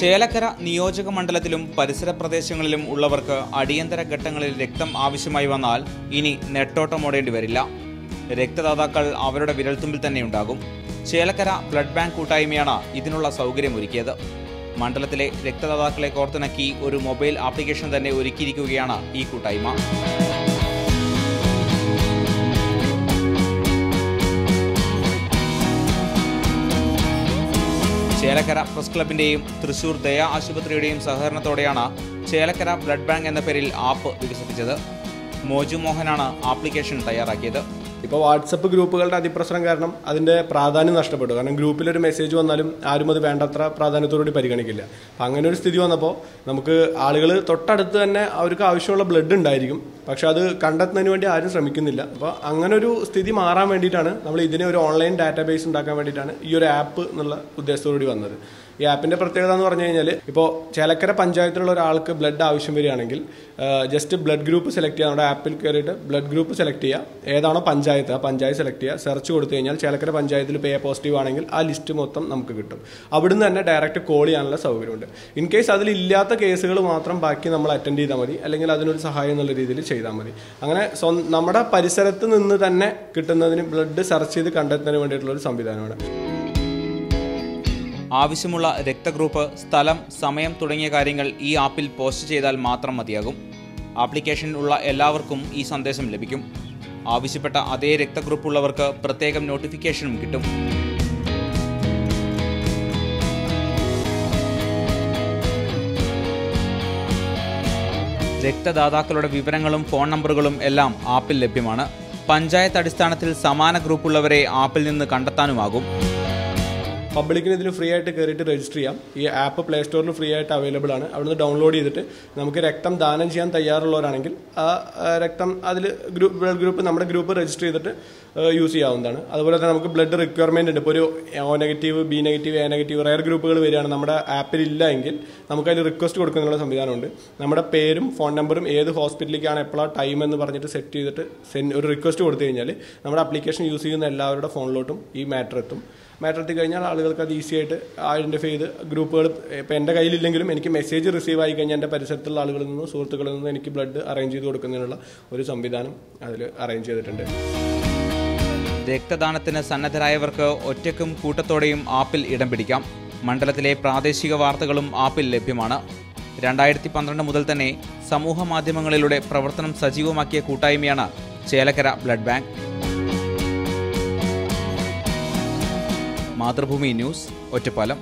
ചേലക്കര നിയോജക മണ്ഡലത്തിലും പരിസര പ്രദേശങ്ങളിലും ഉള്ളവർക്ക് അടിയന്തര ഘട്ടങ്ങളിൽ രക്തം ആവശ്യമായി വന്നാൽ ഇനി നെട്ടോട്ടമോടേണ്ടി വരില്ല. രക്തദാതാക്കൾ അവരുടെ വിരൽത്തുമ്പിൽ തന്നെ ഉണ്ടാകും. ചേലക്കര ബ്ലഡ് ബാങ്ക് കൂട്ടായ്മയാണ് ഇതിനുള്ള സൗകര്യമൊരുക്കിയത്. മണ്ഡലത്തിലെ രക്തദാതാക്കളെ കോർത്തിണക്കി ഒരു മൊബൈൽ ആപ്ലിക്കേഷൻ തന്നെ ഒരുക്കിയിരിക്കുകയാണ് ഈ കൂട്ടായ്മ. ചേലക്കര പ്രസ് ക്ലബിന്റെയും തൃശൂർ ദയാ ആശുപത്രിയുടെയും സഹകരണത്തോടെയാണ് ചേലക്കര ബ്ലഡ് ബാങ്ക് എന്ന പേരിൽ ആപ്പ് വികസിപ്പിച്ചത്. മോജു മോഹനാണ് ആപ്ലിക്കേഷൻ തയ്യാറാക്കിയത്. ഇപ്പോൾ വാട്സപ്പ് ഗ്രൂപ്പുകളുടെ അതിപ്രസരം കാരണം അതിന്റെ പ്രാധാന്യം നഷ്ടപ്പെട്ടു. കാരണം ഗ്രൂപ്പിലൊരു മെസ്സേജ് വന്നാലും ആരും അത് വേണ്ടത്ര പ്രാധാന്യത്തോടുകൂടി പരിഗണിക്കില്ല. അപ്പം അങ്ങനെ ഒരു സ്ഥിതി വന്നപ്പോൾ നമുക്ക് ആളുകൾ തൊട്ടടുത്ത് തന്നെ അവർക്ക് ആവശ്യമുള്ള ബ്ലഡ് ഉണ്ടായിരിക്കും. പക്ഷെ അത് കണ്ടെത്തുന്നതിന് വേണ്ടി ആരും ശ്രമിക്കുന്നില്ല. അപ്പോൾ അങ്ങനെ ഒരു സ്ഥിതി മാറാൻ വേണ്ടിയിട്ടാണ് നമ്മൾ ഇതിനെ ഒരു ഓൺലൈൻ ഡാറ്റാബേസ് ഉണ്ടാക്കാൻ വേണ്ടിയിട്ടാണ് ഈ ഒരു ആപ്പ് എന്നുള്ള ഉദ്ദേശത്തോടുകൂടി വന്നത്. ഈ ആപ്പിന്റെ പ്രത്യേകത എന്ന് പറഞ്ഞു കഴിഞ്ഞാൽ ഇപ്പോൾ ചേലക്കര പഞ്ചായത്തിലുള്ള ഒരാൾക്ക് ബ്ലഡ് ആവശ്യം വരികയാണെങ്കിൽ ജസ്റ്റ് ബ്ലഡ് ഗ്രൂപ്പ് സെലക്ട് ചെയ്യുക. നമ്മുടെ ആപ്പിൽ കയറിയിട്ട് ബ്ലഡ് ഗ്രൂപ്പ് സെലക്ട് ചെയ്യുക. ഏതാണോ പഞ്ചായത്ത് ആ പഞ്ചായത്ത് സെലക്ട് ചെയ്യുക. സെർച്ച് കൊടുത്തു കഴിഞ്ഞാൽ ചേലക്കര പഞ്ചായത്തിൽ പേ പോസിറ്റീവ് ആണെങ്കിൽ ആ ലിസ്റ്റ് മൊത്തം നമുക്ക് കിട്ടും. അവിടുന്ന് തന്നെ ഡയറക്റ്റ് കോൾ ചെയ്യാനുള്ള സൗകര്യമുണ്ട്. ഇൻ കേസ് അതിലില്ലാത്ത കേസുകൾ മാത്രം ബാക്കി നമ്മൾ അറ്റൻഡ് ചെയ്താൽ മതി. അല്ലെങ്കിൽ അതിനൊരു സഹായം എന്നുള്ള രീതിയിൽ ചെയ്താൽ മതി. അങ്ങനെ നമ്മുടെ പരിസരത്ത് നിന്ന് തന്നെ കിട്ടുന്നതിന് ബ്ലഡ് സെർച്ച് ചെയ്ത് കണ്ടെത്തുന്നതിന് വേണ്ടിയിട്ടുള്ള ഒരു സംവിധാനമാണ്. ആവശ്യമുള്ള രക്തഗ്രൂപ്പ് സ്ഥലം സമയം തുടങ്ങിയ കാര്യങ്ങൾ ഈ ആപ്പിൽ പോസ്റ്റ് ചെയ്താൽ മാത്രം മതിയാകും. ആപ്ലിക്കേഷനിലുള്ള എല്ലാവർക്കും ഈ സന്ദേശം ലഭിക്കും. ആവശ്യപ്പെട്ട അതേ രക്തഗ്രൂപ്പ് ഉള്ളവർക്ക് പ്രത്യേകം നോട്ടിഫിക്കേഷനും കിട്ടും. രക്തദാതാക്കളുടെ വിവരങ്ങളും ഫോൺ നമ്പറുകളും എല്ലാം ആപ്പിൽ ലഭ്യമാണ്. പഞ്ചായത്ത് അടിസ്ഥാനത്തിൽ സമാന ഗ്രൂപ്പുള്ളവരെ ആപ്പിൽ നിന്ന് കണ്ടെത്താനുമാകും. പബ്ലിക്കിന് ഇതിൽ ഫ്രീ ആയിട്ട് കയറിയിട്ട് രജിസ്റ്റർ ചെയ്യാം. ഈ ആപ്പ് പ്ലേ സ്റ്റോറിൽ ഫ്രീ ആയിട്ട് അവൈലബിൾ ആണ്. അവിടുന്ന് ഡൗൺലോഡ് ചെയ്തിട്ട് നമുക്ക് രക്തം ദാനം ചെയ്യാൻ തയ്യാറുള്ളവരാണെങ്കിൽ ആ രക്തം അതിൽ ഗ്രൂപ്പ് ബ്ലഡ് ഗ്രൂപ്പ് നമ്മുടെ ഗ്രൂപ്പ് രജിസ്റ്റർ ചെയ്തിട്ട് യൂസ് ചെയ്യാവുന്നതാണ്. അതുപോലെ തന്നെ നമുക്ക് ബ്ലഡ് റിക്വയർമെന്റ് ഉണ്ട്. ഇപ്പോൾ ഒരു O negative B negative A negative rare ഗ്രൂപ്പുകൾ വരികയാണ്. നമ്മുടെ ആപ്പിൽ ഇല്ല എങ്കിൽ നമുക്കതിൽ റിക്വസ്റ്റ് കൊടുക്കുന്നതിനുള്ള സംവിധാനമുണ്ട്. നമ്മുടെ പേരും ഫോൺ നമ്പറും ഏത് ഹോസ്പിറ്റലിലേക്കാണ് എപ്പോഴാണ് ടൈം എന്ന് പറഞ്ഞിട്ട് സെറ്റ് ചെയ്തിട്ട് ഒരു റിക്വസ്റ്റ് കൊടുത്തു കഴിഞ്ഞാൽ നമ്മുടെ അപ്ലിക്കേഷൻ യൂസ് ചെയ്യുന്ന എല്ലാവരുടെ ഫോണിലോട്ടും ഈ മാറ്റർ എത്തും. മാറ്റർ എത്തി കഴിഞ്ഞാൽ ആളുകൾക്ക് അത് ഈസി ആയിട്ട് ഐഡന്റിഫൈ ചെയ്ത് ഗ്രൂപ്പുകൾ ഇപ്പം എന്റെ കയ്യിലില്ലെങ്കിലും എനിക്ക് മെസ്സേജ് റിസീവ് ആയി കഴിഞ്ഞാൽ എന്റെ പരിസരത്തുള്ള ആളുകളിൽ നിന്നും സുഹൃത്തുക്കളിൽ നിന്നും എനിക്ക് ബ്ലഡ് അറേഞ്ച് ചെയ്ത് കൊടുക്കുന്നതിനുള്ള ഒരു സംവിധാനം അതിൽ അറേഞ്ച് ചെയ്തിട്ടുണ്ട്. രക്തദാനത്തിന് സന്നദ്ധരായവർക്ക് ഒറ്റയ്ക്കും കൂട്ടത്തോടെയും ആപ്പിൽ ഇടം പിടിക്കാം. മണ്ഡലത്തിലെ പ്രാദേശിക വാർത്തകളും ആപ്പിൽ ലഭ്യമാണ്. രണ്ടായിരത്തി പന്ത്രണ്ട് മുതൽ തന്നെ സമൂഹ മാധ്യമങ്ങളിലൂടെ പ്രവർത്തനം സജീവമാക്കിയ കൂട്ടായ്മയാണ് Chelakkara blood bank. Mathrubhumi news Ottapalam.